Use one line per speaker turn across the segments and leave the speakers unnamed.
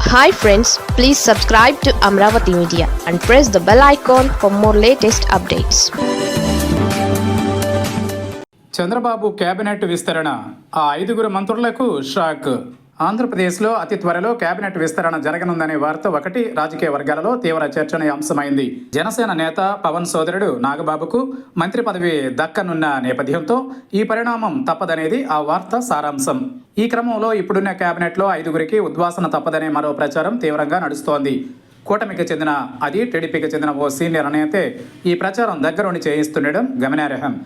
Hi friends please subscribe to Amaravati media and press the bell icon for more latest updates
Chandrababu cabinet విస్తరణ ఆ ఐదుగురు మంత్రులకు shock. ఆంధ్రప్రదేశ్లో అతి త్వరలో కేబినెట్ విస్తరణ జరగనుందనే వార్త ఒకటి రాజకీయ వర్గాలలో తీవ్ర చర్చనీయాంశమైంది. జనసేన నేత పవన్ సోదరుడు నాగబాబుకు మంత్రి పదవి దక్కనున్న నేపథ్యంతో ఈ పరిణామం తప్పదనేది ఆ వార్త సారాంశం. ఈ క్రమంలో ఇప్పుడున్న కేబినెట్లో ఐదుగురికి ఉద్వాసన తప్పదనే మరో ప్రచారం తీవ్రంగా నడుస్తోంది. కూటమికి చెందిన అది టీడీపీకి చెందిన ఓ సీనియర్ నేతే ఈ ప్రచారం దగ్గరుండి చేయిస్తుండడం గమనార్హం.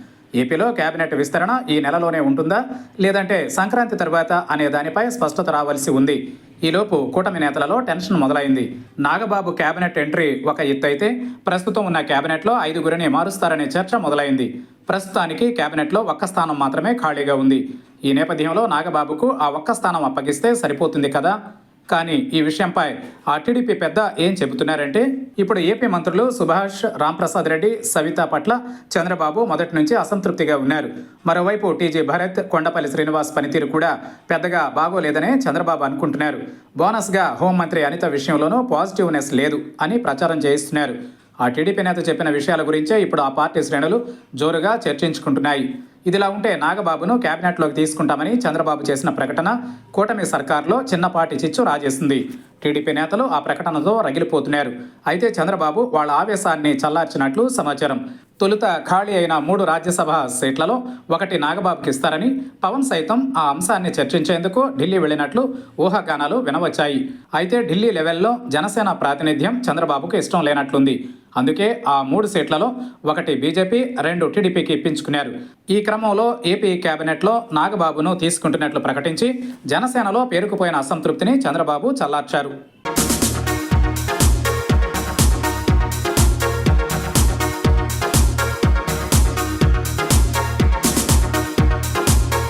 ఏపీలో కేబినెట్ విస్తరణ ఈ నెలలోనే ఉంటుందా? లేదంటే సంక్రాంతి తర్వాత అనే దానిపై స్పష్టత రావాల్సి ఉంది. ఈలోపు కూటమి నేతలలో టెన్షన్ మొదలైంది. నాగబాబు కేబినెట్ ఎంట్రీ ఒక ఎత్తు అయితే ప్రస్తుతం ఉన్న కేబినెట్లో ఐదుగురిని మారుస్తారనే చర్చ మొదలైంది. ప్రస్తుతానికి కేబినెట్లో ఒక్క స్థానం మాత్రమే ఖాళీగా ఉంది. ఈ నేపథ్యంలో నాగబాబుకు ఆ ఒక్క స్థానం అప్పగిస్తే సరిపోతుంది కదా? కానీ ఈ విషయంపై ఆ టీడీపీ పెద్ద ఏం చెబుతున్నారంటే ఇప్పుడు ఏపీ మంత్రులు సుభాష్ రాంప్రసాద్ రెడ్డి సవిత పట్ల చంద్రబాబు మొదటి నుంచి అసంతృప్తిగా ఉన్నారు. మరోవైపు టీజీ భరత్ కొండపల్లి శ్రీనివాస్ పనితీరు కూడా పెద్దగా బాగోలేదనే చంద్రబాబు అనుకుంటున్నారు. బోనస్గా హోంమంత్రి అనిత విషయంలోనూ పాజిటివ్నెస్ లేదు అని ప్రచారం చేయిస్తున్నారు. ఆ టీడీపీ నేత చెప్పిన విషయాల గురించే ఇప్పుడు ఆ పార్టీ శ్రేణులు జోరుగా చర్చించుకుంటున్నాయి. ఇదిలా ఉంటే నాగబాబును కేబినెట్లోకి తీసుకుంటామని చంద్రబాబు చేసిన ప్రకటన కూటమి సర్కార్లో చిన్నపాటి చిచ్చు రాజేసింది. టీడీపీ నేతలు ఆ ప్రకటనతో రగిలిపోతున్నారు. అయితే చంద్రబాబు వాళ్ళ ఆవేశాన్ని చల్లార్చినట్లు సమాచారం. తొలుత ఖాళీ అయిన మూడు రాజ్యసభ సీట్లలో ఒకటి నాగబాబుకి ఇస్తారని పవన్ సైతం ఆ అంశాన్ని చర్చించేందుకు ఢిల్లీ వెళ్ళినట్లు ఊహాగానాలు వినవచ్చాయి. అయితే ఢిల్లీ లెవెల్లో జనసేన ప్రాతినిధ్యం చంద్రబాబుకు ఇష్టం లేనట్లుంది. అందుకే ఆ మూడు సీట్లలో ఒకటి బీజేపీ రెండు టీడీపీకి ఇప్పించుకున్నారు. ఈ క్రమంలో ఏపీ కేబినెట్లో నాగబాబును తీసుకుంటున్నట్లు ప్రకటించి జనసేనలో పేరుకుపోయిన అసంతృప్తిని చంద్రబాబు చల్లార్చారు.